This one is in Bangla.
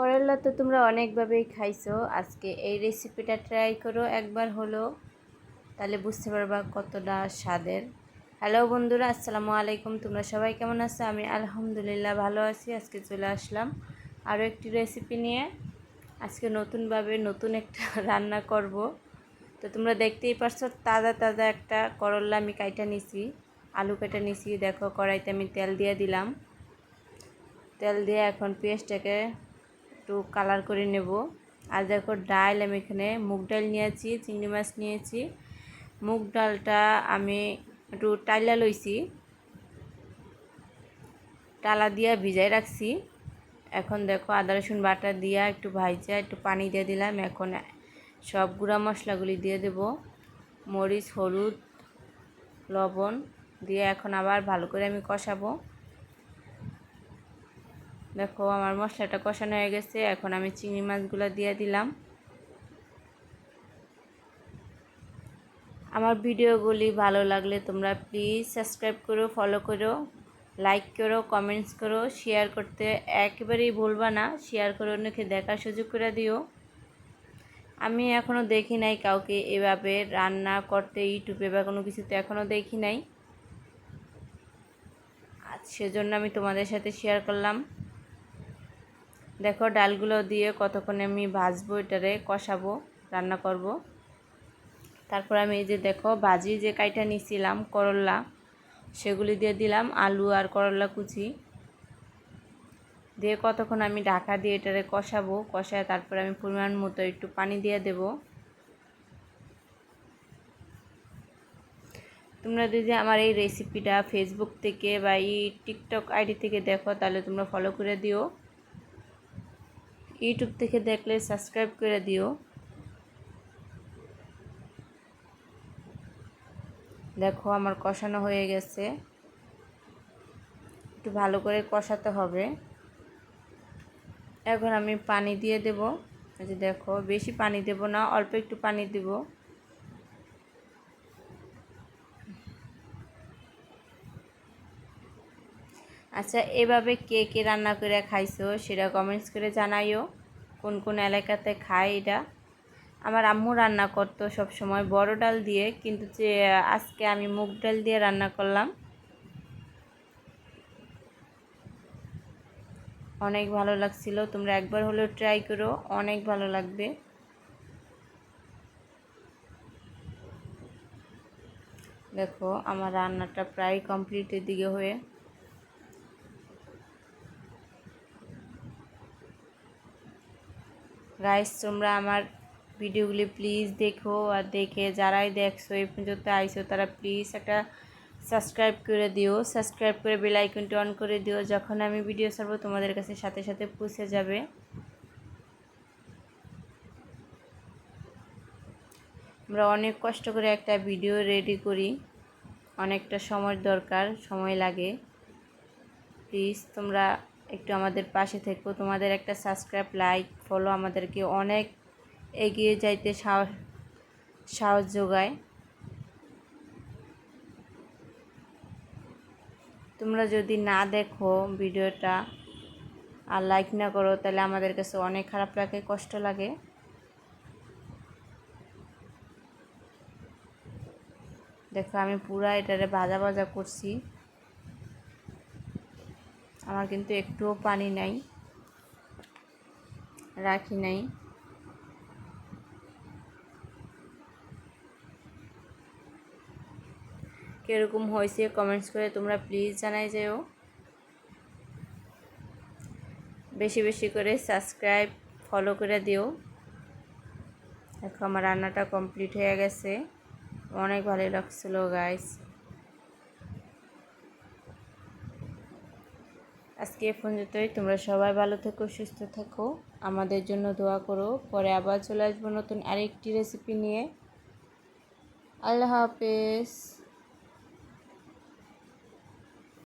করলা তো তোমরা অনেকভাবেই খাইছো। আজকে এই রেসিপিটা ট্রাই করো একবার হলো তাহলে বুঝতে পারবা কতটা স্বাদের। হ্যালো বন্ধুরা, আসসালামু আলাইকুম, তোমরা সবাই কেমন আছো? আমি আলহামদুলিল্লাহ ভালো আছি, আজকে চলে আসলাম আরও একটি রেসিপি নিয়ে। আজকে নতুনভাবে নতুন একটা রান্না করব। তো তোমরা দেখতেই পারছ, তাজা তাজা একটা করল্লা আমি কাইটা নিছি, আলু কাটা নিছি। দেখো, কড়াইতে আমি তেল দিয়ে দিলাম। তেল দিয়ে এখন পেঁয়াজটাকে একটু কালার করে নেব। আর দেখো ডাল আমি এখানে মুগ ডাল নিয়েছি, চিংড়ি মাছ নিয়েছি। মুগ ডালটা আমি একটু টাইলা লইছি টালা দিয়া ভিজাই রাখছি। এখন দেখো আদা, রসুন বাটা দিয়া একটু ভাইজা, একটু পানি দিয়ে দিলাম। এখন সব গুঁড়া মশলাগুলি দিয়ে দেব। মরিচ, হলুদ, লবণ দিয়ে এখন আবার ভালো করে আমি কষাবো। দেখো, আমার মশলাটা কষানো হয়ে গেছে। এখন আমি চিংড়ি মাছগুলো দিয়ে দিলাম। আমার ভিডিওগুলি ভালো লাগলে তোমরা প্লিজ সাবস্ক্রাইব করো ফলো করো লাইক করো কমেন্টস করো শেয়ার করতে একেবারেই ভুলবা না। শেয়ার করে অন্যকে দেখার সুযোগ করে দিও। আমি এখনও দেখি নাই কাউকে এভাবে রান্না করতে, ইউটিউবে বা কোনো কিছুতে এখনও দেখি নাই। সেজন্য আমি তোমাদের সাথে শেয়ার করলাম। দেখো ডালগুলো দিয়ে কতক্ষণে আমি ভাজবো, এটারে কষাবো, রান্না করব। তারপর আমি এই যে দেখো ভাজি যে কাইটা নিছিলাম করল্লা সেগুলি দিয়ে দিলাম আলু আর করল্লা কুচি। দিয়ে কতক্ষণ আমি ঢাকা দিয়ে এটারে কষাবো, কষায় তারপর আমি পরিমাণ মতো একটু পানি দিয়ে দেব। তোমরা যদি আমার এই রেসিপিটা ফেসবুক থেকে বা এই টিকটক আইডি থেকে দেখো, তাহলে তোমরা ফলো করে দিও। ইউটিউব থেকে দেখলে সাবস্ক্রাইব করে দিও। দেখো আমার কষানো হয়ে গেছে। একটু ভালো করে কষাতে হবে। এখন আমি পানি দিয়ে দেব। যে দেখো, বেশি পানি দেব না, অল্প একটু পানি দেব। আচ্ছা এভাবে কে কে রান্না করে খাইছো সেটা কমেন্টস করে জানাইও। কোন কোন এলাকাতে খায় এটা? আমার আম্মু রান্না করতো সময় বড় ডাল দিয়ে, কিন্তু যে, আজকে আমি মুগ ডাল দিয়ে রান্না করলাম। অনেক ভালো লাগছিল, তোমরা একবার হলেও ট্রাই করো, অনেক ভালো লাগবে। দেখো, আমার রান্নাটা প্রায় কমপ্লিটের দিকে হয়ে গাইস তোমরা আমার ভিডিওগুলি প্লিজ দেখো আর দেখে যারাই দেখছ এই পর্যন্ত আইসো, তারা প্লিজ একটা সাবস্ক্রাইব করে দিও। সাবস্ক্রাইব করে বেল আইকনটি অন করে দিও, যখন আমি ভিডিও ছাড়বো তোমাদের কাছে সাথে সাথে পৌঁছে যাবে। আমরা অনেক কষ্ট করে একটা ভিডিও রেডি করি। অনেকটা সময় দরকার, সময় লাগে। প্লিজ তোমরা একটু আমাদের পাশে থেকো। তোমাদের একটা সাবস্ক্রাইব লাইক ফলো আমাদেরকে অনেক এগিয়ে যাইতে সাহস যোগায়। তোমরা যদি না দেখো ভিডিওটা আর লাইক না করো, তাহলে আমাদের কাছে অনেক খারাপ লাগে, কষ্ট লাগে। দেখো আমি পুরা এটারে ভাজা ভাজা করছি। আমার কিন্তু একটুও পানি নাই, রাখি নাই। কীরকম হয়েছে কমেন্টস করে তোমরা প্লিজ জানাই যেও। বেশি বেশি করে সাবস্ক্রাইব ফলো করে দিও। দেখো আমার রান্নাটা কমপ্লিট হয়ে গেছে। অনেক ভালো লাগছিল গাইস আজকে এ পর্যন্তই। তোমরা সবাই ভালো থেকো, সুস্থ থাকো। আমাদের জন্য দোয়া করো। পরে আবার চলে আসব নতুন আরেকটি রেসিপি নিয়ে। আল্লাহ হাফেজ।